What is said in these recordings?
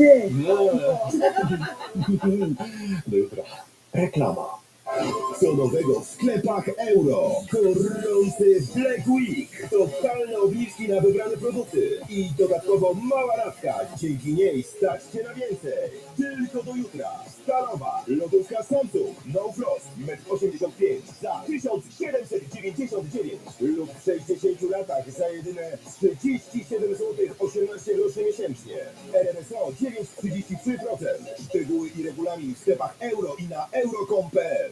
dźwięk. Do jutra. Reklama. Co nowego w sklepach euro? Gorący Black Week. Totalne obniżki na wybrane produkty. I dodatkowo mała ratka. Dzięki niej stać Cię na więcej. Tylko do jutra. Stalowa, lodówka Samsung, No Frost, 1,85 m za 1799 lub w 60 latach za jedyne 37 zł 18 groszy miesięcznie. RRSO 9,33%. Szczegóły i regulamin w sklepach euro i na euro.com.pl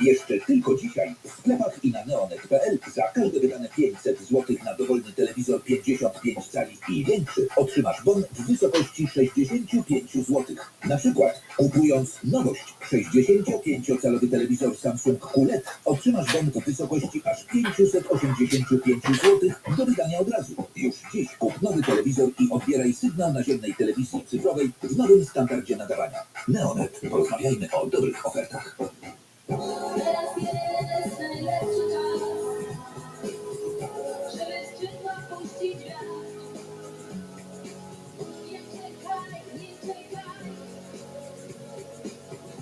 Jeszcze tylko dzisiaj w sklepach i na neonet.pl za każde wydane 500 zł na dowolny telewizor 55 cali i większy otrzymasz bon w wysokości 65 zł. Na przykład kupując nowość 65-calowy telewizor Samsung QLED otrzymasz bon w wysokości aż 585 zł do wydania od razu. Już dziś kup nowy telewizor i odbieraj sygnał naziemnej telewizji cyfrowej w nowym standardzie nadawania. Neonet. Porozmawiajmy o dobrych ofertach.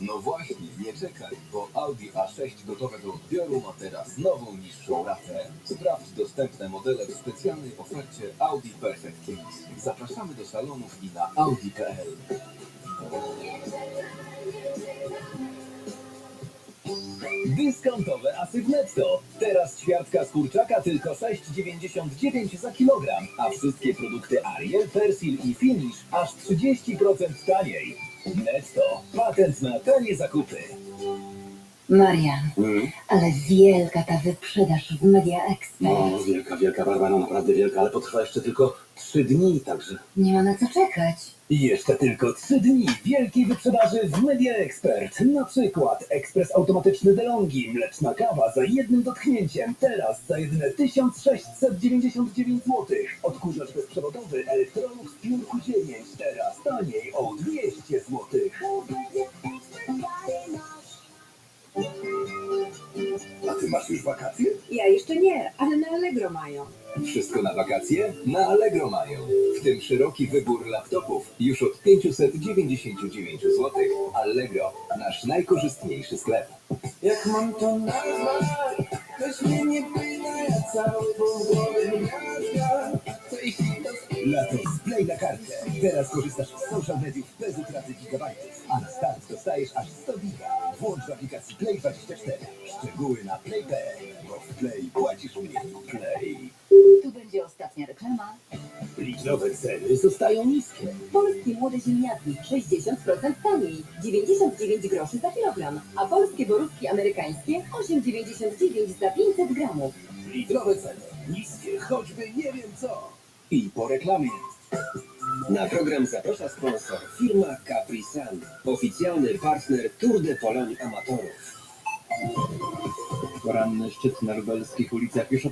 No właśnie, nie czekaj, bo Audi A6 gotowe do odbioru ma teraz nową niższą ratę. Sprawdź dostępne modele w specjalnej ofercie Audi Perfect Lease. Zapraszamy do salonów i na audi.pl. Dyskontowe asy w netto. Teraz ćwiartka z kurczaka tylko 6,99 za kilogram, a wszystkie produkty Ariel, Persil i Finish aż 30% taniej. Netto. Patent na tanie zakupy. Marian, ale wielka ta wyprzedaż w Media Expert. No, wielka, wielka Barbara, naprawdę wielka, ale potrwa jeszcze tylko trzy dni, także... Nie ma na co czekać. I jeszcze tylko 3 dni wielkiej wyprzedaży w Media Expert. Na przykład ekspres automatyczny DeLonghi, mleczna kawa za jednym dotknięciem. Teraz za jedyne 1699 zł. Odkurzacz bezprzewodowy Electrolux Pure 9. Teraz taniej o 200 zł. Ty masz już wakacje? Ja jeszcze nie, ale na Allegro mają. Wszystko na wakacje? Na Allegro mają. W tym szeroki wybór laptopów już od 599 zł. Allegro, nasz najkorzystniejszy sklep. Jak mam to nazwać? Weź mnie nie pyta, ja cały pół głowy miasta. Lato Play na kartę. Teraz korzystasz z social mediów bez utraty gigabajtów, a na start dostajesz aż 100 giga. Włącz w aplikacji Play24. Szczegóły na Play.pl, bo w Play płacisz mniej. Play. Tu będzie ostatnia reklama. Licznowe ceny zostają niskie. Polskie młode ziemniaki 60% taniej, 99 groszy za kilogram, a polskie borówki amerykańskie 8,99 za 500 gramów. Litrowe ceny. Niskie, choćby nie wiem co. I po reklamie. Na program zaprasza sponsor firma Capri Sun, oficjalny partner Tour de Pologne Amatorów. Poranny szczyt na lubelskich ulicach już